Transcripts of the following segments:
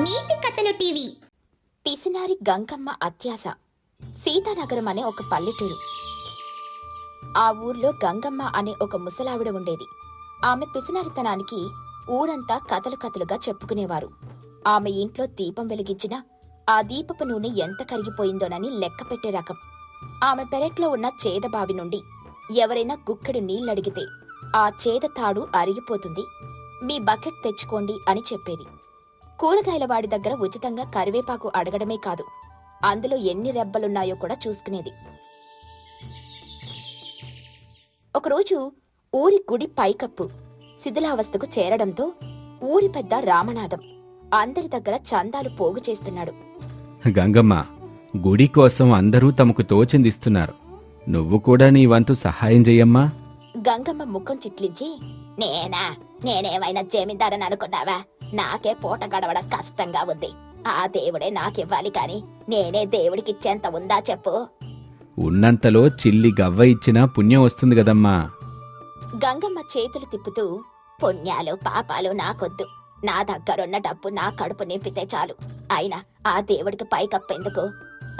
నీతి కథలు టీవీ. పిసినారి గంగమ్మ అత్యాస సీతానగరం అనే ఒక పల్లెటూరు. ఆ ఊర్లో గంగమ్మ అనే ఒక ముసలావిడ ఉండేది. ఆమె పిసినారితనానికి ఊరంతా కథలు కథలుగా చెప్పుకునేవారు. ఆమె ఇంట్లో దీపం వెలిగించినా ఆ దీపపు నూనె ఎంత కరిగిపోయిందోనని లెక్క పెట్టే రకం. ఆమె పెరట్లో ఉన్న చేదబావి నుండి ఎవరైనా గుక్కెడు నీళ్ళడిగితే ఆ చేద తాడు అరిగిపోతుంది. మీ బకెట్ తెచ్చుకోండి అని చెప్పేది. కూరగాయల వాడి దగ్గర ఉచితంగా కరివేపాకు అడగడమే కాదు అందులో ఎన్ని రెబ్బలున్నాయో కూడా చూసుకునేది. ఒకరోజు ఊరి గుడి పైకప్పు శిథిలావస్థకు చేరడంతో ఊరి పెద్ద రామనాథం అందరి దగ్గర చందాలు పోగు చేస్తున్నాడు. గంగమ్మ గుడి కోసం అందరూ తమకు తోచిందిస్తున్నారు. నువ్వు కూడా నీ వంతు సహాయం చెయ్యమ్మా. గంగమ్మ ముఖం చిట్లించి నేనా? నేనేమైనా జమీందారని అనుకున్నావా? నాకే పూట గడవడం కష్టంగా ఉంది. ఆ దేవుడే నాకివ్వాలి కాని నేనే దేవుడికిచ్చేంత ఉందా చెప్పు? ఉన్నంతలో చిల్లి గవ్వ ఇచ్చినా పుణ్యం వస్తుంది కదమ్మా. గంగమ్మ చేతులు తిప్పుతూ పుణ్యాలు పాపాలు నాకొద్దు. నా దగ్గరున్న డబ్బు నా కడుపు నింపితే చాలు. అయినా ఆ దేవుడికి పైకప్పెందుకు?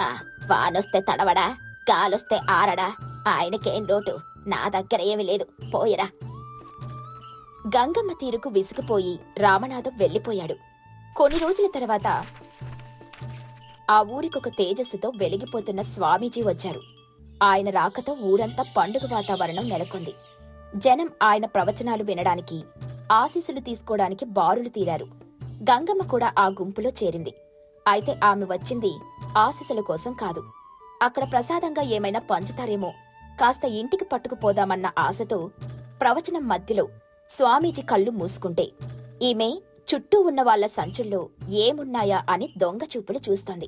ఆ వానొస్తే తడవడా? గాలొస్తే ఆరడా? ఆయనకేం లోటు? నా దగ్గర ఏమీ లేదు. పోయిరా. గంగమ్మ తీరుకు విసిగిపోయి రామనాథం వెళ్ళిపోయాడు. కొన్ని రోజుల తర్వాత ఆ ఊరికొక తేజస్సుతో వెలిగిపోతున్న స్వామీజీ వచ్చారు. ఆయన రాకతో ఊరంతా పండుగ వాతావరణం నెలకొంది. జనం ఆయన ప్రవచనాలు వినడానికి ఆశీస్సులు తీసుకోవడానికి బారులు తీరారు. గంగమ్మ కూడా ఆ గుంపులో చేరింది. అయితే ఆమె వచ్చింది ఆశీస్సుల కోసం కాదు. అక్కడ ప్రసాదంగా ఏమైనా పంచుతారేమో కాస్త ఇంటికి పట్టుకుపోదామన్న ఆశతో ప్రవచనం మధ్యలో స్వామీజీ కళ్ళు మూసుకుంటే ఈమె చుట్టూ ఉన్న వాళ్ళ సంచుల్లో ఏమున్నాయా అని దొంగ చూపులు చూస్తోంది.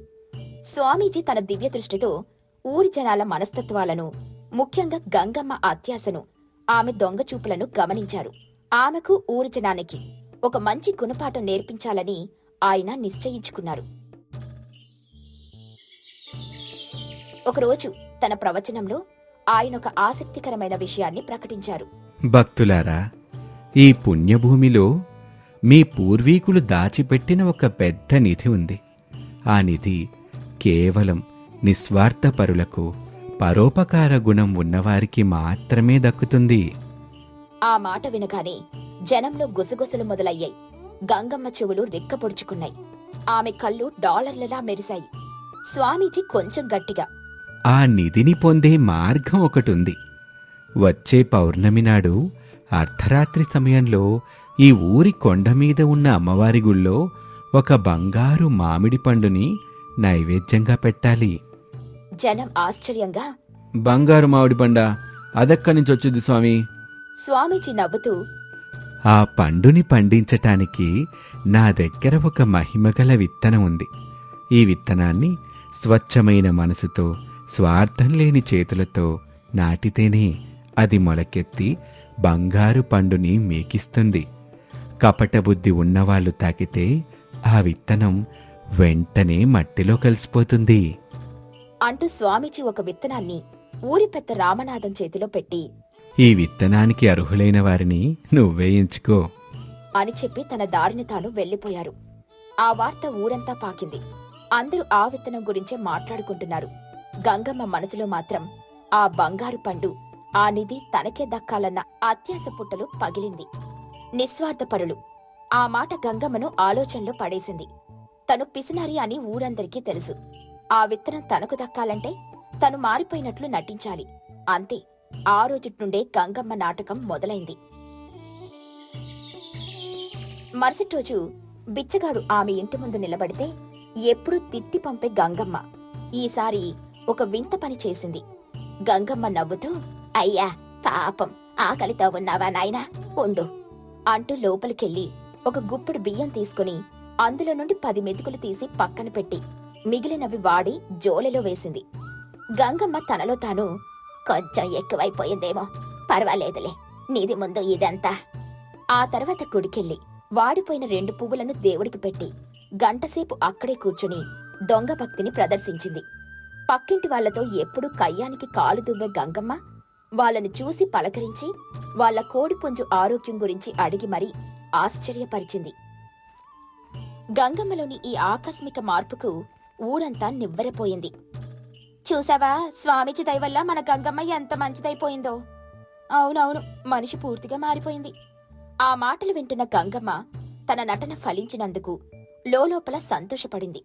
స్వామీజీ తన దివ్య దృష్టితో ఊరి జనాల మనస్తత్వాలను ముఖ్యంగా గంగమ్మ అత్యాసను ఆమె దొంగ చూపులను గమనించారు. ఆమెకు ఊరి జనానికి ఒక మంచి గుణపాఠం నేర్పించాలని ఆయన నిశ్చయించుకున్నారు. ఒకరోజు తన ప్రవచనంలో ఆయన ఒక ఆసక్తికరమైన విషయాన్ని ప్రకటించారు. భక్తులారా ఈ పుణ్యభూమిలో మీ పూర్వీకులు దాచిపెట్టిన ఒక పెద్ద నిధి ఉంది. ఆ నిధి కేవలం నిస్వార్థపరులకు పరోపకార గుణం ఉన్నవారికి మాత్రమే దక్కుతుంది. ఆ మాట వినగానే జనంలో గుసగుసలు మొదలయ్యాయి. గంగమ్మ చెవులు రిక్కపొడుచుకున్నాయి. ఆమె కళ్ళు డాలర్లలా మెరిశాయి. స్వామీజీ కొంచెం గట్టిగా ఆ నిధిని పొందే మార్గం ఒకటుంది. వచ్చే పౌర్ణమి నాడు అర్ధరాత్రి సమయంలో ఈ ఊరి కొండ మీద ఉన్న అమ్మవారి గుళ్ళో ఒక బంగారు మామిడి పండుని నైవేద్యంగా పెట్టాలి. జనం ఆశ్చర్యంగా బంగారు మామిడి పండ అదెక్కడి నుంచి వచ్చింది స్వామి. స్వామీజీ నవ్వుతూ ఆ పండుని పండించటానికి నా దగ్గర ఒక మహిమగల విత్తనం ఉంది. ఈ విత్తనాన్ని స్వచ్ఛమైన మనసుతో స్వార్థం లేని చేతులతో నాటితేనే అది మొలకెత్తి బంగారు పండుని మేకిస్తుంది. కపట బుద్ధి ఉన్నవాళ్ళు తాకితే ఆ విత్తనం వెంటనే మట్టిలో కలిసిపోతుంది. అంటూ స్వామీజీ ఒక విత్తనాన్ని ఊరి పెద్ద రామనాథం చేతిలో పెట్టి ఈ విత్తనానికి అర్హులైన వారిని నువ్వే ఎంచుకో. అని చెప్పి తన దారిని తాను వెళ్ళిపోయారు ఆ వార్త ఊరంతా పాకింది. అందరూ ఆ విత్తనం గురించే మాట్లాడుకుంటున్నారు. గంగమ్మ మనసులో మాత్రం ఆ బంగారు పండు ఆ నిధి తనకే దక్కాలన్న అత్యాస పుట్టలు పగిలింది. నిస్వార్థపరులు. ఆ మాట గంగమ్మను ఆలోచనలో పడేసింది. తను పిసినారి అని ఊరందరికీ తెలుసు. ఆ విత్తనం తనకు దక్కాలంటే తను మారిపోయినట్లు నటించాలి. అంతే. ఆ రోజు నుండే గంగమ్మ నాటకం మొదలైంది. మరుసటి రోజు బిచ్చగాడు ఆమె ఇంటి ముందు నిలబడితే ఎప్పుడూ తిట్టి పంపే గంగమ్మ. ఈసారి ఒక వింత పని చేసింది. గంగమ్మ నవ్వుతూ అయ్యా పాపం. ఆకలితో ఉన్నావా నాయనా? ఉండు. అంటూ లోపలికెళ్ళి ఒక గుప్పెడు బియ్యం తీసుకుని అందులో నుండి పది మెతుకులు తీసి పక్కన పెట్టి మిగిలినవి వాడి జోలెలో వేసింది. గంగమ్మ తనలో తాను కొంచెం ఎక్కువైపోయిందేమో. పర్వాలేదులే నీది ముందు ఇదంతా. ఆ తర్వాత గుడికెళ్ళి వాడిపోయిన రెండు పువ్వులను దేవుడికి పెట్టి గంటసేపు అక్కడే కూర్చుని దొంగ భక్తిని ప్రదర్శించింది. పక్కింటి వాళ్ళతో ఎప్పుడూ కయ్యానికి కాలు దువ్వే గంగమ్మ వాళ్ళని చూసి పలకరించి వాళ్ళ కోడిపుంజు ఆరోగ్యం గురించి అడిగి మరీ ఆశ్చర్యపరిచింది. గంగమ్మలోని ఈ ఆకస్మిక మార్పుకు ఊరంతా నివ్వెరపోయింది. చూసావా? స్వామీజీ దయవల్ల మన గంగమ్మ ఎంత మంచిదైపోయిందో. అవునవును మనిషి పూర్తిగా మారిపోయింది. ఆ మాటలు వింటున్న గంగమ్మ తన నటన ఫలించినందుకు లోలోపల సంతోషపడింది.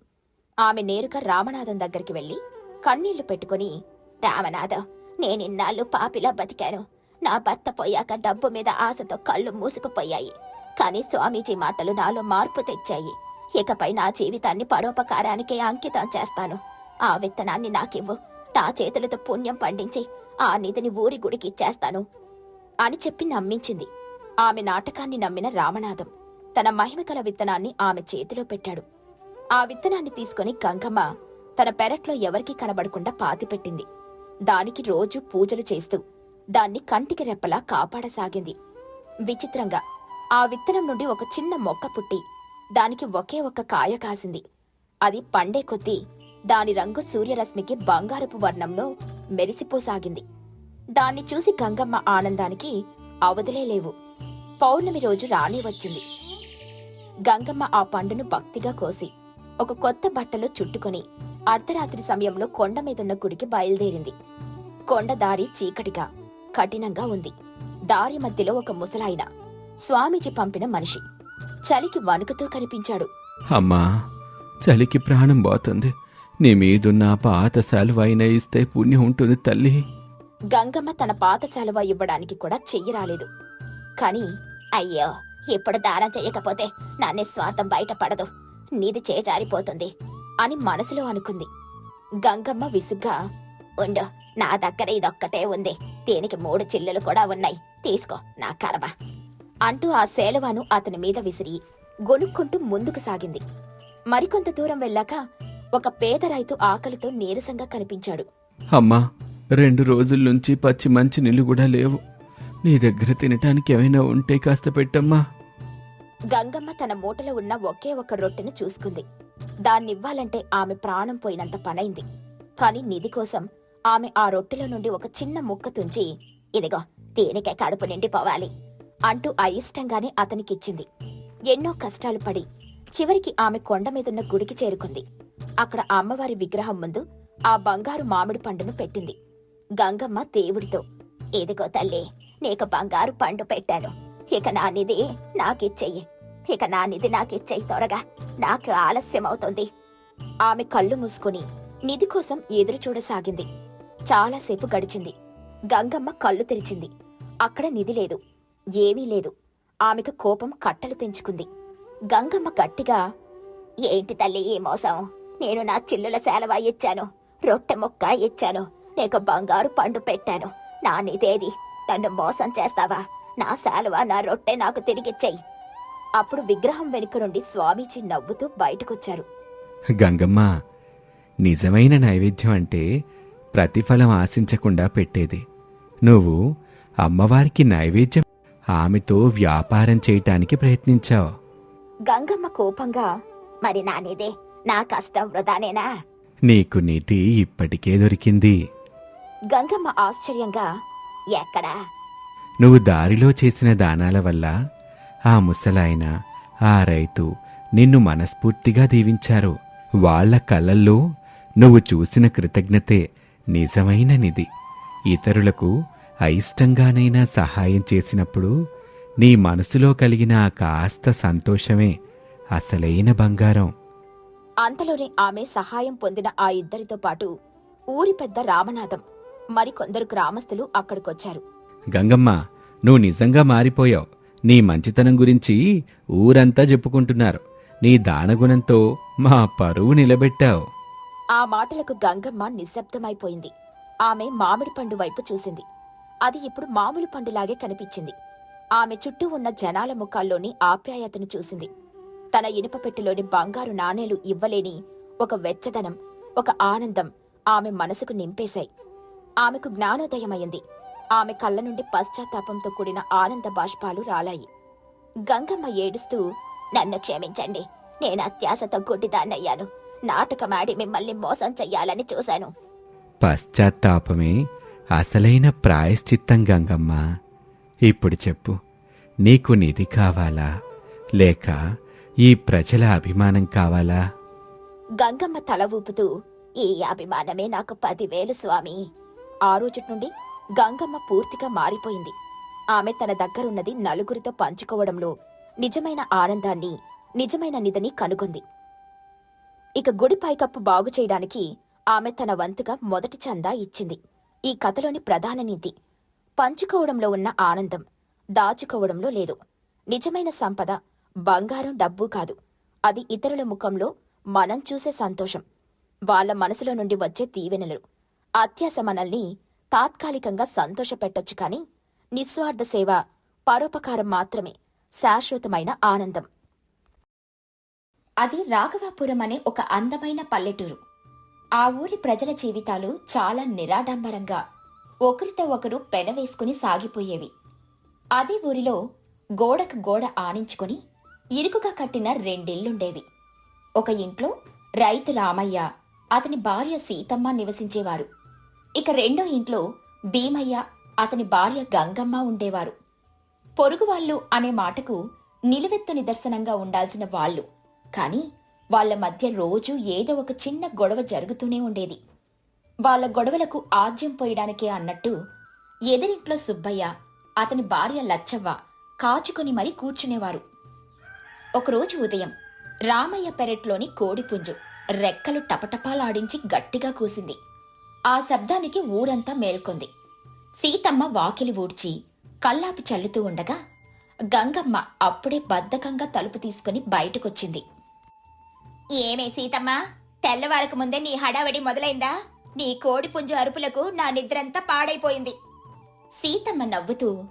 ఆమె నేరుగా రామనాథం దగ్గరికి వెళ్ళి కన్నీళ్ళు పెట్టుకుని రామనాథ నేనిన్నాళ్ళు పాపిలా బతికాను. నా భర్త పోయాక డబ్బు మీద ఆశతో కళ్ళు మూసుకుపోయాయి. కానీ స్వామీజీ మాటలు నాలో మార్పు తెచ్చాయి. ఇకపై నా జీవితాన్ని పరోపకారానికే అంకితం చేస్తాను. ఆ విత్తనాన్ని నాకివ్వు. నా చేతులతో పుణ్యం పండించి ఆ నిధిని ఊరి గుడికి ఇచ్చేస్తాను అని చెప్పి నమ్మించింది. ఆమె నాటకాన్ని నమ్మిన రామనాథం తన మహిమకల విత్తనాన్ని ఆమె చేతిలో పెట్టాడు. ఆ విత్తనాన్ని తీసుకుని గంగమ్మ తన పెరట్లో ఎవరికీ కనబడకుండా పాతిపెట్టింది. దానికి రోజు పూజలు చేస్తూ దాన్ని కంటికి రెప్పలా కాపాడసాగింది. విచిత్రంగా ఆ విత్తనం నుండి ఒక చిన్న మొక్క పుట్టి దానికి ఒకే ఒక్క కాయ కాసింది. అది పండే కొద్దీ దాని రంగు సూర్యరశ్మికి బంగారపు వర్ణంలో మెరిసిపోసాగింది. దాన్ని చూసి గంగమ్మ ఆనందానికి అవధులే లేవు. పౌర్ణమి రోజు రాణి వచ్చింది. గంగమ్మ ఆ పండును భక్తిగా కోసి ఒక కొత్త బట్టలో చుట్టుకొని అర్ధరాత్రి సమయంలో కొండ మీదున్న గుడికి బయలుదేరింది. కొండ దారి చీకటిగా కఠినంగా ఉంది. దారి మధ్యలో ఒక ముసలాయన స్వామీజీ పంపిన మనిషి. చలికి వణుకుతూ కనిపించాడు. అమ్మా చలికి ప్రాణం పోతుంది. నీ మీదున్న పాత సెలవైన ఇస్తే పుణ్యం ఉంటుంది తల్లి. గంగమ్మ తన పాత సెలవు ఇవ్వడానికి కూడా చెయ్యి రాలేదు. కాని అయ్యో ఇప్పుడు దానం చెయ్యకపోతే నా నిస్వార్థం బయటపడదు నీది చేజారిపోతుంది. అని మనసులో అనుకుంది. గంగమ్మ విసుగ్గా ఉండు నా దగ్గర ఇదొక్కటే ఉంది. దీనికి మూడు చిల్లులు కూడా ఉన్నాయి. తీసుకో నా కర్మ. అంటూ ఆ సేలవాను అతని మీద విసిరి గొనుక్కుంటూ ముందుకు సాగింది. మరికొంత దూరం వెళ్ళాక ఒక పేద రైతు ఆకలితో నీరసంగా కనిపించాడు. అమ్మా రెండు రోజుల నుంచి పచ్చి మంచి నీళ్ళు కూడా లేవు. నీ దగ్గర తినటానికి ఏమైనా ఉంటే కాస్త పెట్టమ్మా. గంగమ్మ తన మూటలో ఉన్న ఒకే ఒక రొట్టెను చూసుకుంది. దాన్నివ్వాలంటే ఆమె ప్రాణం పోయినంత పనైంది. కాని నిధి కోసం ఆమె ఆ రొట్టెలో నుండి ఒక చిన్న ముక్క తుంచి ఇదిగో దీనికే కడుపు నిండిపోవాలి అంటూ అయిష్టంగానే అతనికిచ్చింది. ఎన్నో కష్టాలు పడి చివరికి ఆమె కొండ మీదున్న గుడికి చేరుకుంది. అక్కడ అమ్మవారి విగ్రహం ముందు ఆ బంగారు మామిడి పండును పెట్టింది. గంగమ్మ దేవుడితో ఇదిగో తల్లి నీకు బంగారు పండు పెట్టాను. ఇక నా నిధి నాకిచ్చెయ్యి ఇక నా నిధి నాకిచ్చేయి త్వరగా నాకు ఆలస్యం అవుతుంది ఆమె కళ్ళు మూసుకుని నిధి కోసం ఎదురు చూడసాగింది. చాలాసేపు గడిచింది. గంగమ్మ కళ్ళు తెరిచింది. అక్కడ నిధి లేదు. ఏమీ లేదు. ఆమెకు కోపం కట్టలు తెంచుకుంది. గంగమ్మ గట్టిగా ఏంటి తల్లి ఈ మోసం? నేను నా చిల్లుల సేలవ ఇచ్చాను. రొట్టె ముక్క ఇచ్చాను. నీకు బంగారు పండు పెట్టాను. నా నిధేది. నన్ను మోసం చేస్తావా? నా శాలువ నా రొట్టె నాకు తిరిగిచ్చేయి. అప్పుడు విగ్రహం వెనుక నుండి స్వామీజీ నవ్వుతూ బయటకొచ్చారు. గంగమ్మ నిజమైన నైవేద్యం అంటే ప్రతిఫలం ఆశించకుండా పెట్టేది. నువ్వు అమ్మవారికి నైవేద్యం ఆమెతో వ్యాపారం చేయటానికి ప్రయత్నించావు. గంగమ్మ కోపంగా మరి నా నిదే నా కష్టం వృధానేనా? నీకు నిధి ఇప్పటికే దొరికింది. గంగమ్మ ఆశ్చర్యంగా ఎక్కడా? నువ్వు దారిలో చేసిన దానాల వల్ల ఆ ముసలాయన ఆ రైతు నిన్ను మనస్ఫూర్తిగా దీవించారు. వాళ్ళ కళ్ళల్లో నువ్వు చూసిన కృతజ్ఞతే నిజమైన నిధి. ఇతరులకు అయిష్టంగానైనా సహాయం చేసినప్పుడు నీ మనసులో కలిగిన కాస్త సంతోషమే అసలైన బంగారం. అంతలోనే ఆమె సహాయం పొందిన ఆ ఇద్దరితో పాటు ఊరి పెద్ద రామనాథం మరికొందరు గ్రామస్తులు అక్కడికొచ్చారు. గంగమ్మ నువ్వు నిజంగా మారిపోయావు. నీ మంచితనం గురించి ఊరంతా చెప్పుకుంటున్నారు. నీ దానగుణంతో మా పరువు నిలబెట్టావు. ఆ మాటలకు గంగమ్మ నిశ్శబ్దమైపోయింది. ఆమె మామిడి పండు వైపు చూసింది. అది ఇప్పుడు మామూలు పండులాగే కనిపించింది. ఆమె చుట్టూ ఉన్న జనాల ముఖాల్లోని ఆప్యాయతను చూసింది. తన ఇనుప పెట్టెలోని బంగారు నాణేలు ఇవ్వలేని ఒక వెచ్చదనం ఒక ఆనందం ఆమె మనసుకు నింపేశాయి. ఆమెకు జ్ఞానోదయమైంది. ఆమె కళ్ళ నుండి పశ్చాత్తాపంతో కూడిన ఆనంద బాష్పాలు రాలాయి. గంగమ్మ ఏడుస్తూ నన్ను క్షమించండి. నేను అత్యాశతో గుడ్డిదాన్నయ్యాను. నాటకమాడి మిమ్మల్ని మోసం చెయ్యాలని చూశాను. పశ్చాత్తాపమే అసలైన ప్రాయశ్చిత్తం గంగమ్మ. ఇప్పుడు చెప్పు నీకు నిధి కావాలా? లేక ఈ ప్రజల అభిమానం కావాలా? గంగమ్మ తల ఊపుతూ ఈ అభిమానమే నాకు పదివేలు స్వామి. ఆ రోజు నుండి గంగమ్మ పూర్తిగా మారిపోయింది. ఆమె తన దగ్గరున్నది నలుగురితో పంచుకోవడంలో నిజమైన ఆనందాన్ని నిజమైన నిధిని కనుగొంది. ఇక గుడి పైకప్పు బాగు చేయడానికి ఆమె తన వంతుగా మొదటి చందా ఇచ్చింది. ఈ కథలోని ప్రధాన నీతి పంచుకోవడంలో ఉన్న ఆనందం దాచుకోవడంలో లేదు. నిజమైన సంపద బంగారం డబ్బు కాదు. అది ఇతరుల ముఖంలో మనం చూసే సంతోషం. వాళ్ళ మనసులో నుండి వచ్చే దీవెనలు. అత్యాస మనల్ని తాత్కాలికంగా సంతోషపెట్టొచ్చు కానీ నిస్వార్థ సేవ పరోపకారం మాత్రమే శాశ్వతమైన ఆనందం. అది రాఘవాపురం అనే ఒక అందమైన పల్లెటూరు. ఆ ఊరి ప్రజల జీవితాలు చాలా నిరాడంబరంగా ఒకరితో ఒకరు పెనవేసుకుని సాగిపోయేవి. అదే ఊరిలో గోడకు గోడ ఆనించుకుని ఇరుకుగా కట్టిన రెండిళ్ళుండేవి ఒక ఇంట్లో రైతు రామయ్య అతని భార్య సీతమ్మ నివసించేవారు. ఇక రెండో ఇంట్లో భీమయ్య అతని భార్య గంగమ్మ ఉండేవారు. పొరుగువాళ్ళు అనే మాటకు నిలువెత్తు నిదర్శనంగా ఉండాల్సిన వాళ్ళు. కాని వాళ్ళ మధ్య రోజూ ఏదో ఒక చిన్న గొడవ జరుగుతూనే ఉండేది. వాళ్ళ గొడవలకు ఆజ్యం పోయడానికే అన్నట్టు ఎదిరింట్లో సుబ్బయ్య అతని భార్య లచ్చవ్వ కాచుకొని మరీ కూర్చునేవారు. ఒకరోజు ఉదయం రామయ్య పెరట్లోని కోడిపుంజు రెక్కలు టపటపాలాడించి గట్టిగా కూసింది. ఆ శబ్దానికి ఊరంతా మేల్కొంది. సీతమ్మ వాకిలి ఊడ్చి కల్లాపి చల్లుతూ ఉండగా గంగమ్మ అప్పుడే బద్ధకంగా తలుపు తీసుకుని బయటకొచ్చింది. ఏమే సీతమ్మ తెల్లవారకు ముందే నీ హడావడి మొదలైందా? నీ కోడిపుంజు అరుపులకు నా నిద్రంతా పాడైపోయింది. సీతమ్మ నవ్వుతూ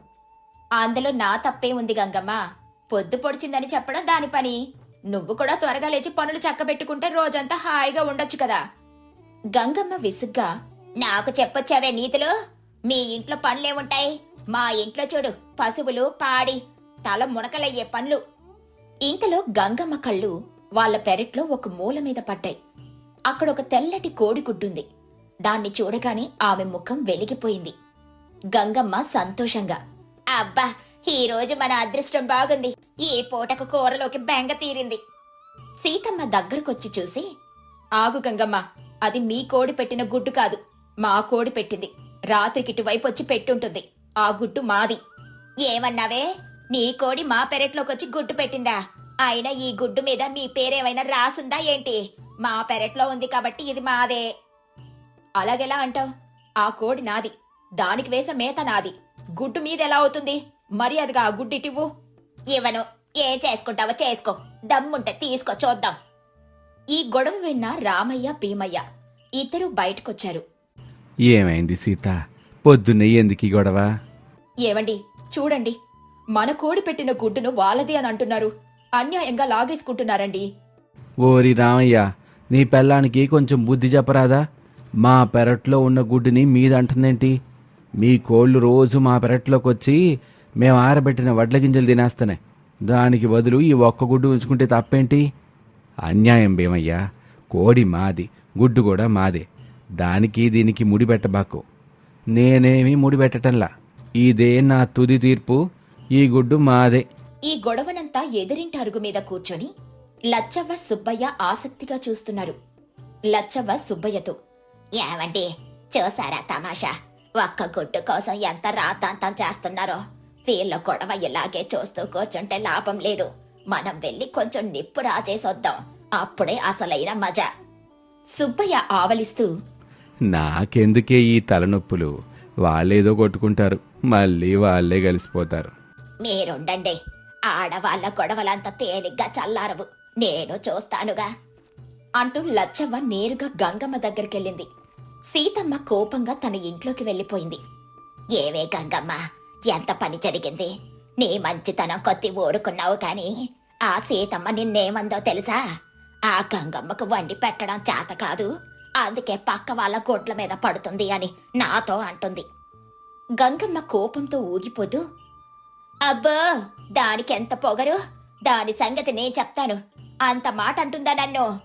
అందులో నా తప్పే ఉంది గంగమ్మ. పొద్దు పొడిచిందని చెప్పడం దాని పని. నువ్వు కూడా త్వరగా లేచి పనులు చక్కబెట్టుకుంటే రోజంతా హాయిగా ఉండొచ్చు కదా. గంగమ్మ విసుగ్గా నాకు చెప్పొచ్చావే నీతులు. మీ ఇంట్లో పనులేముంటాయి మా ఇంట్లో చూడు పశువులు పాడి తల మునకలయ్యే పనులు. ఇంతలో గంగమ్మ కళ్ళు వాళ్ళ పెరట్లో ఒక మూల మీద పడ్డాయి. అక్కడ ఒక తెల్లటి కోడిగుడ్డుంది దాన్ని చూడగానే ఆమె ముఖం వెలిగిపోయింది. గంగమ్మ సంతోషంగా అబ్బా ఈ రోజు మన అదృష్టం బాగుంది. ఈ పూటకు కూరలోకి బెంగ తీరింది. సీతమ్మ దగ్గరకొచ్చి చూసి ఆగు గంగమ్మ అది మీ కోడి పెట్టిన గుడ్డు కాదు మా కోడి పెట్టింది. రాత్రికి ఇటువైపు వచ్చి పెట్టుంటుంది. ఆ గుడ్డు మాది. ఏమన్నావే? నీ కోడి మా పెరట్లోకొచ్చి గుడ్డు పెట్టిందా? అయినా ఈ గుడ్డు మీద మీ పేరేమైనా రాసుందా ఏంటి? మా పెరట్లో ఉంది కాబట్టి ఇది మాదే. అలాగెలా అంటావు? ఆ కోడి నాది. దానికి వేసే మేత నాది. గుడ్డు మీద ఎలా అవుతుంది? మరి అదిగా ఆ గుడ్డు ఇటివ్వు ఇవ్వను. ఏం చేసుకుంటావో చేసుకో. దమ్ముంటే తీసుకో చూద్దాం. ఈ గొడవ విన్న రామయ్య భీమయ్య ఇద్దరు బయటకొచ్చారు. ఏమైంది సీత? పొద్దున్నే ఎందుకు గొడవ? ఏమండి చూడండి. మన కోడి పెట్టిన గుడ్డును వాళ్ళది అని అంటున్నారు. అన్యాయంగా లాగేసుకుంటున్నారండి. ఓరి రామయ్య నీ పెళ్ళానికి కొంచెం బుద్ధి చెప్పరాదా? మా పెరట్లో ఉన్న గుడ్డుని మీదంటుందేంటి? మీ కోళ్ళు రోజు మా పెరట్లోకి వచ్చి మేము ఆరబెట్టిన వడ్ల గింజలు తినేస్తున్నాయి. దానికి బదులు ఈ ఒక్క గుడ్డు ఉంచుకుంటే తప్పేంటి? అన్యాయం భీమయ్యా. కోడి మాది గుడ్డు కూడా మాదే. దానికి దీనికి ముడిపెట్టబాకు. నేనేమి ముడిపెట్టటంలా. ఇదే నా తుది తీర్పు ఈ గుడ్డు మాదే. ఈ గొడవనంతా ఎదురింటి అరుగు మీద కూర్చొని లచ్చవ్వ సుబ్బయ్య ఆసక్తిగా చూస్తున్నారు. లచ్చవ్వ సుబ్బయ్యతో ఏమండి చూసారా తమాషా? ఒక్క గుడ్డు కోసం ఎంత రాతాంతం చేస్తున్నారో? వీళ్ళ గొడవ ఇలాగే చూస్తూ కూర్చుంటే లాభం లేదు. మనం వెళ్ళి కొంచెం నిప్పు రాజేసొద్దాం అప్పుడే అసలైన మజా. సుబ్బయ్య ఆవలిస్తూ నాకెందుకే ఈ తలనొప్పులు? వాళ్ళేదో కొట్టుకుంటారు. మళ్ళీ వాళ్ళే కలిసిపోతారు. మీరుండండి. ఆడవాళ్ళ గొడవలంత తేలిగ్గా చల్లారవు. నేను చూస్తానుగా. అంటూ లచ్చవ్వ నేరుగా గంగమ్మ దగ్గరికెళ్ళింది. సీతమ్మ కోపంగా తన ఇంట్లోకి వెళ్ళిపోయింది. ఏవే గంగమ్మ ఎంత పని జరిగింది? నీ మంచితనం కొద్ది ఊరుకున్నావు కాని ఆ సీతమ్మ నిన్నేమందో తెలుసా? ఆ గంగమ్మకు వండి పెట్టడం చేత కాదు. అందుకే పక్క వాళ్ళ గొడ్ల మీద పడుతుంది అని నాతో అంటుంది. గంగమ్మ కోపంతో ఊగిపోతూ అబ్బో దానికెంత పొగరు? దాని సంగతి నేను చెప్తాను. అంత మాట అంటుందా నన్ను?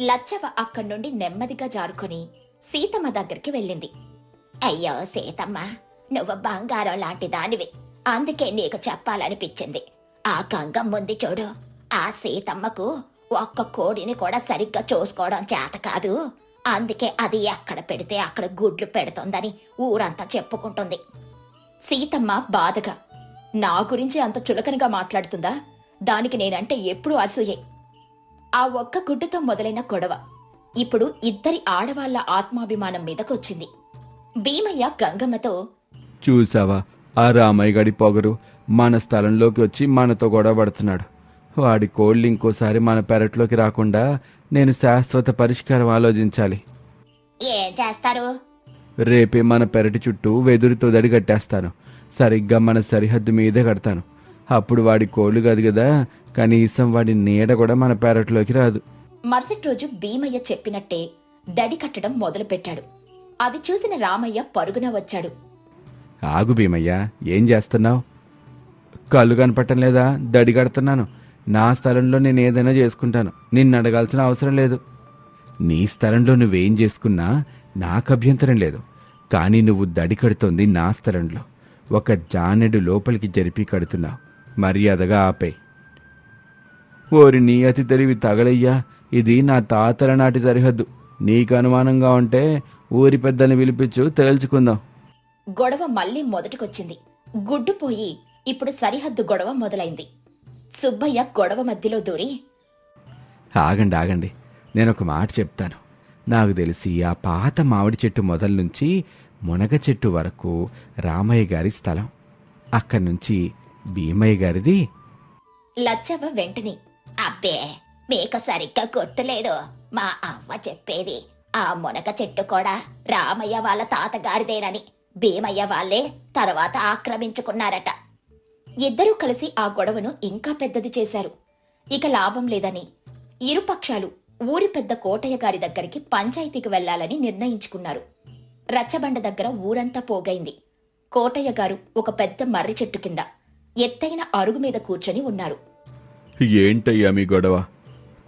లచ్చవ అక్కడి నుండి నెమ్మదిగా జారుకొని సీతమ్మ దగ్గరికి వెళ్ళింది. అయ్యో సీతమ్మ నువ్వు బంగారం లాంటి దానివి. అందుకే నీకు చెప్పాలనిపించింది. ఆ గంగం ఉంది చూడు. ఆ సీతమ్మకు ఒక్క కోడిని కూడా సరిగ్గా చూసుకోవడం చేత కాదు. అందుకే అది ఎక్కడ పెడితే అక్కడ గుడ్లు పెడుతోందని ఊరంతా చెప్పుకుంటుంది. సీతమ్మ బాధగా నా గురించి అంత చులకనగా మాట్లాడుతుందా? దానికి నేనంటే ఎప్పుడూ అసూయే. ఆ ఒక్క గుడ్డుతో మొదలైన గొడవ ఇప్పుడు ఇద్దరి ఆడవాళ్ళ ఆత్మాభిమానం మీదకొచ్చింది. భీమయ్య గంగమ్మతో చూసావా? ఆ రామయ్య గడి పొగరు మన స్థలంలోకి వచ్చి మనతో గొడవ పడుతున్నాడు. వాడి కోళ్ళు ఇంకోసారి మన పెరట్లోకి రాకుండా నేను శాశ్వత పరిష్కారం ఆలోచించాలి. ఏం చేస్తారు? రేపే మన పెరటి చుట్టూ వెదురుతో దడి కట్టేస్తాను. సరిగ్గా మన సరిహద్దు మీదే కడతాను. అప్పుడు వాడి కోళ్ళు కాదు కదా కనీసం వాడి నీడ కూడా మన పెరట్లోకి రాదు. మరుసటి రోజు భీమయ్య చెప్పినట్టే దడి కట్టడం మొదలుపెట్టాడు. అది చూసిన రామయ్య పరుగున వచ్చాడు. ఆగు భీమయ్య ఏం చేస్తున్నావు? కళ్ళు కనపట్టం లేదా దడి కడుతున్నాను. నా స్థలంలో నేను ఏదైనా చేసుకుంటాను. నిన్ను అడగాల్సిన అవసరం లేదు. నీ స్థలంలో నువ్వేం చేసుకున్నా నాకు అభ్యంతరం లేదు. కానీ నువ్వు దడి కడుతోంది నా స్థలంలో. ఒక జానెడు లోపలికి జరిపి కడుతున్నావు. మర్యాదగా ఆపే. ఓరి నీ అతి తెలివి తగలయ్యా. ఇది నా తాతల నాటి సరిహద్దు. నీకు అనుమానంగా ఉంటే ఊరి పెద్దని పిలిపించు తేల్చుకుందాం. గొడవ మళ్ళీ మొదటికొచ్చింది. గుడ్డు పోయి ఇప్పుడు సరిహద్దు గొడవ మొదలైంది. సుబ్బయ్య గొడవ మధ్యలో దూరి ఆగండి ఆగండి. నేను ఒక మాట చెప్తాను. నాకు తెలిసి ఆ పాత మామిడి చెట్టు మొదల నుంచి మునగ చెట్టు వరకు రామయ్య గారి స్థలం. అక్కడి నుంచి భీమయ్య గారిది. లచ్చవ్వ వెంటనే అబ్బే మీకు సరిగ్గా గుర్తులేదు. మా అవ్వ చెప్పేది ఆ మునగ చెట్టు కూడా రామయ్య వాళ్ళ తాతగారిదేనని. భీమయ్య వాళ్ళే తర్వాత ఆక్రమించుకున్నారట. ఇద్దరూ కలిసి ఆ గొడవను ఇంకా పెద్దది చేశారు. ఇక లాభం లేదని ఇరుపక్షాలు ఊరి పెద్ద కోటయ్య గారి దగ్గరికి పంచాయతీకి వెళ్ళాలని నిర్ణయించుకున్నారు. రచ్చబండ దగ్గర ఊరంతా పోగైంది. కోటయ్య గారు ఒక పెద్ద మర్రి చెట్టు కింద ఎత్తైన అరుగు మీద కూర్చొని ఉన్నారు. ఏంటయ్యా మీ గొడవ?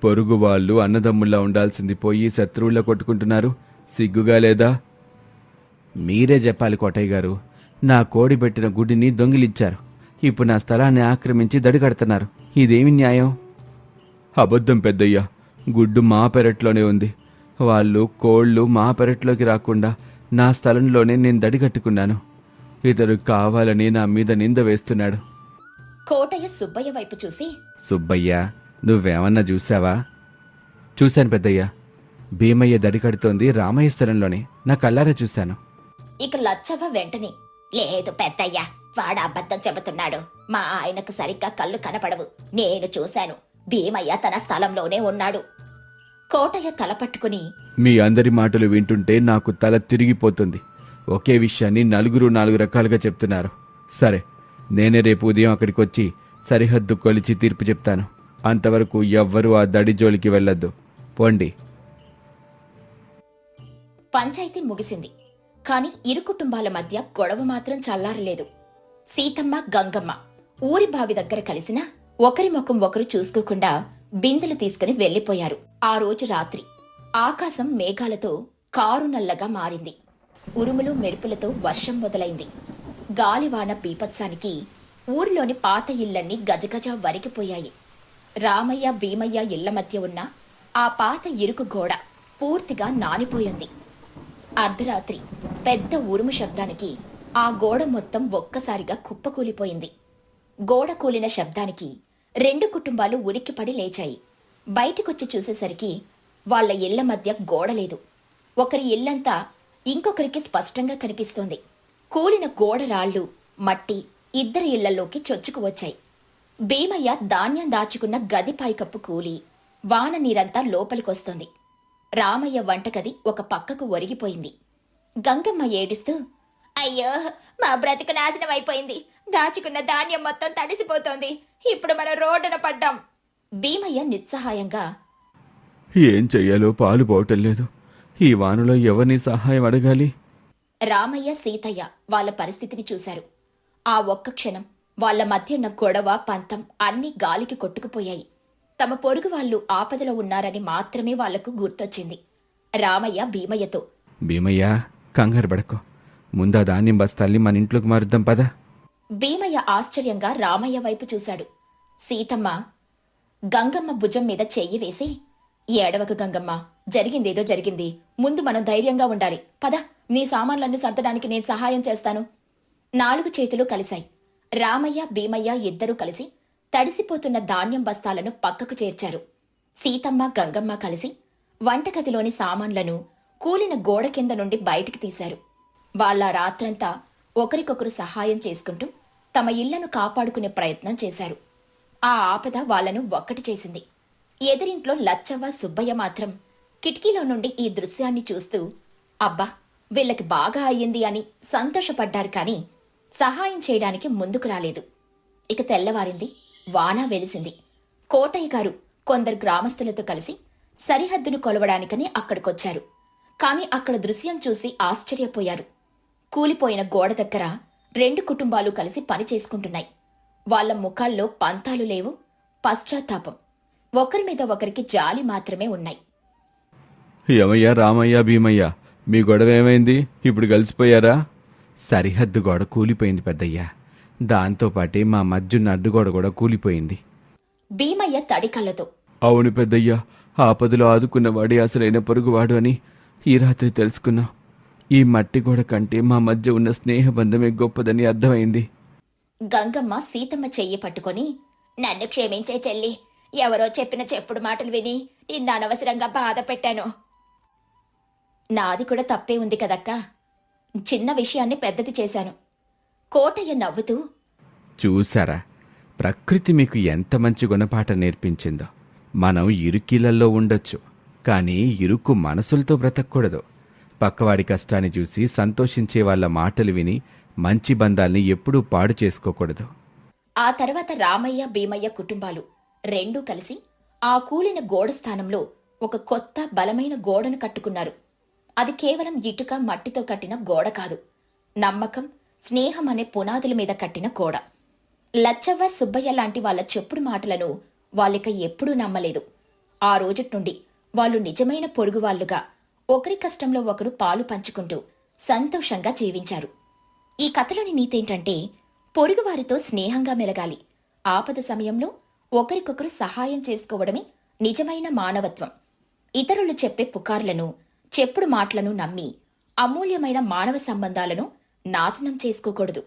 పొరుగు వాళ్ళు అన్నదమ్ముల్లా ఉండాల్సింది పోయి శత్రువుల్లా కొట్టుకుంటున్నారు. సిగ్గుగా లేదా? మీరే చెప్పాలి కోటయ్య గారు నా కోడి పెట్టిన గుడిని దొంగిలించారు. ఇప్పుడు నా స్థలాన్ని ఆక్రమించి దడి కడుతున్నారు ఇదేమి న్యాయం? అబద్ధం పెద్దయ్యా. గుడ్డు మా పెరట్లోనే ఉంది. వాళ్ళు కోళ్ళు మా పెరట్లోకి రాకుండా నా స్థలంలోనే నేను దడి కట్టుకున్నాను ఇతడు కావాలని నా మీద నింద వేస్తున్నాడు. కోటయ్య సుబ్బయ్య వైపు చూసి సుబ్బయ్య నువ్వేమన్నా చూసావా చూశాను పెద్దయ్య. భీమయ్య దడి కడుతోంది రామయ్య స్థలంలోనే. నా కళ్ళారా చూశాను. ఇక లచ్చవ్వ వెంటనే లేదు పెద్దయ్య వాడు అబద్ధం చెబుతున్నాడు. మా ఆయనకు సరిగ్గా కళ్ళు కనపడవు. నేను చూశాను. భీమయ్య తన స్థలంలోనే ఉన్నాడు. కోటయ్య తల పట్టుకుని మీ అందరి మాటలు వింటుంటే నాకు తల తిరిగిపోతుంది. ఒకే విషయాన్ని నలుగురు నాలుగు రకాలుగా చెప్తున్నారు. సరే నేనే రేపు ఉదయం అక్కడికి వచ్చి సరిహద్దు కొలిచి తీర్పు చెప్తాను. అంతవరకు ఎవ్వరూ ఆ దడి జోలికి వెళ్ళొద్దు. పోండి. పంచాయతీ ముగిసింది. కాని ఇరు కుటుంబాల మధ్య గొడవ మాత్రం చల్లారలేదు. సీతమ్మ గంగమ్మ ఊరి బావి దగ్గర కలిసిన ఒకరి ముఖం ఒకరు చూసుకోకుండా బిందెలు తీసుకుని వెళ్ళిపోయారు ఆ రోజు రాత్రి ఆకాశం మేఘాలతో కారు నల్లగా మారింది. ఉరుములు మెరుపులతో వర్షం మొదలైంది. గాలివాన పీపత్సానికి ఊరిలోని పాత ఇళ్ళన్నీ గజగజ వరికిపోయాయి రామయ్య భీమయ్య ఇళ్ళ మధ్య ఉన్న ఆ పాత ఇరుకు గోడ పూర్తిగా నానిపోయింది. అర్ధరాత్రి పెద్ద ఉరుము శబ్దానికి ఆ గోడ మొత్తం ఒక్కసారిగా కుప్పకూలిపోయింది. గోడ కూలిన శబ్దానికి రెండు కుటుంబాలు ఉలిక్కిపడి లేచాయి. బయటికొచ్చి చూసేసరికి వాళ్ళ ఇళ్ళ మధ్య గోడ లేదు. ఒకరి ఇల్లంతా ఇంకొకరికి స్పష్టంగా కనిపిస్తోంది. కూలిన గోడ రాళ్ళు మట్టి ఇద్దరి ఇళ్ళలోకి చొచ్చుకు వచ్చాయి. భీమయ్య ధాన్యం దాచుకున్న గది పైకప్పు కూలి వాన నీరంతా లోపలికొస్తోంది. రామయ్య వంటగది ఒక పక్కకు ఒరిగిపోయింది. గంగమ్మ ఏడుస్తూ అయ్యో మా బ్రతుకు నాశనం అయిపోయింది. దాచుకున్న ధాన్యం మొత్తం తడిసిపోతోంది. ఇప్పుడు మనం రోడ్డున పడ్డాం. భీమయ్య నిస్సహాయంగా ఏం చెయ్యాలో పాలు పోవటం లేదు. ఈ వానలో ఎవరిని సహాయం అడగాలి? రామయ్య సీతయ్య వాళ్ళ పరిస్థితిని చూశారు. ఆ ఒక్క క్షణం వాళ్ళ మధ్య ఉన్న గొడవ పంతం అన్నీ గాలికి కొట్టుకుపోయాయి. తమ పొరుగు వాళ్ళు ఆపదలో ఉన్నారని మాత్రమే వాళ్ళకు గుర్తొచ్చింది. రామయ్య భీమయ్యతో భీమయ్య కంగారు పడకు. ముందా ధాన్యం బస్తాల్ని మన ఇంట్లోకి మారుద్దాం పదా. భీమయ్య ఆశ్చర్యంగా రామయ్య వైపు చూశాడు. సీతమ్మ గంగమ్మ భుజం మీద చెయ్యి వేసి ఏడవకు గంగమ్మ జరిగిందేదో జరిగింది. ముందు మనం ధైర్యంగా ఉండాలి. పద నీ సామాన్లన్నీ సర్దడానికి నేను సహాయం చేస్తాను. నాలుగు చేతులు కలిశాయి. రామయ్య భీమయ్య ఇద్దరూ కలిసి తడిసిపోతున్న ధాన్యం బస్తాలను పక్కకు చేర్చారు. సీతమ్మ గంగమ్మ కలిసి వంటగదిలోని సామాన్లను కూలిన గోడ కింద నుండి బయటికి తీశారు. వాళ్ళ రాత్రంతా ఒకరికొకరు సహాయం చేసుకుంటూ తమ ఇళ్ళను కాపాడుకునే ప్రయత్నం చేశారు. ఆ ఆపద వాళ్ళను ఒక్కటి చేసింది. ఎదిరింట్లో లచ్చవ్వ సుబ్బయ్య మాత్రం కిటికీలో నుండి ఈ దృశ్యాన్ని చూస్తూ అబ్బా వీళ్ళకి బాగా అయ్యింది అని సంతోషపడ్డారు కానీ సహాయం చేయడానికి ముందుకు రాలేదు. ఇక తెల్లవారింది వాన వెలిసింది. కోటయ్య గారు కొందరు గ్రామస్తులతో కలిసి సరిహద్దును కొలవడానికని అక్కడికొచ్చారు. కాని అక్కడ దృశ్యం చూసి ఆశ్చర్యపోయారు. కూలిపోయిన గోడ దగ్గర రెండు కుటుంబాలు కలిసి పని చేసుకుంటున్నాయి. వాళ్ళ ముఖాల్లో పంతాలు లేవు పశ్చాత్తాపం. ఒకరి మీద ఒకరికి జాలి మాత్రమే ఉన్నాయి. యమయ్య రామయ్య భీమయ్య మీ గొడవ ఏమైంది? ఇప్పుడు కలిసిపోయారా? సరిహద్దు గోడ కూలిపోయింది పెద్దయ్యా. దాంతోపాటే మా మధ్యున్న అడ్డుగోడ కూడా కూలిపోయింది. భీమయ్య తడి కళ్ళతో. అవును పెద్దయ్యా ఆపదలో ఆదుకున్నవాడే అసలైన పొరుగువాడు అని ఈ రాత్రి తెలుసుకున్నా. ఈ మట్టి గోడ కంటే మా మధ్య ఉన్న స్నేహబంధమే గొప్పదని అర్థమైంది. గంగమ్మ సీతమ్మ చెయ్యి పట్టుకొని నన్ను క్షమించే చెల్లి ఎవరో చెప్పిన చెప్పుడు మాటలు విని నిన్ను అనవసరంగా బాధ పెట్టాను. నాది కూడా తప్పే ఉంది కదక్కా. చిన్న విషయాన్ని పెద్దది చేశాను. కోటయ్య నవ్వుతూ చూసారా ప్రకృతి మీకు ఎంత మంచి గుణపాఠం నేర్పించిందో. మనం ఇరుకిలల్లో ఉండొచ్చు కానీ ఇరుకు మనసులతో బ్రతకూడదు. పక్కవాడి కష్టాన్ని చూసి సంతోషించే వాళ్ళ మాటలు విని మంచి బంధాల్ని ఎప్పుడూ పాడు చేసుకోకూడదు. ఆ తర్వాత రామయ్య భీమయ్య కుటుంబాలు రెండూ కలిసి ఆ కూలిన గోడ స్థానంలో ఒక కొత్త బలమైన గోడను కట్టుకున్నారు. అది కేవలం ఇటుక మట్టితో కట్టిన గోడ కాదు నమ్మకం స్నేహం అనే పునాదుల మీద కట్టిన గోడ. లచ్చవ్వ సుబ్బయ్య లాంటి వాళ్ళ చెప్పుడు మాటలను వాళ్ళిక ఎప్పుడూ నమ్మలేదు. ఆ రోజటి నుండి వాళ్ళు నిజమైన పొరుగువాళ్ళుగా ఒకరి కష్టంలో ఒకరు పాలు పంచుకుంటూ సంతోషంగా జీవించారు. ఈ కథలోని నీతేంటంటే పొరుగువారితో స్నేహంగా మెలగాలి. ఆపద సమయంలో ఒకరికొకరు సహాయం చేసుకోవడమే నిజమైన మానవత్వం. ఇతరులు చెప్పే పుకార్లను చెప్పుడు మాటలను నమ్మి అమూల్యమైన మానవ సంబంధాలను నాశనం చేసుకోకూడదు.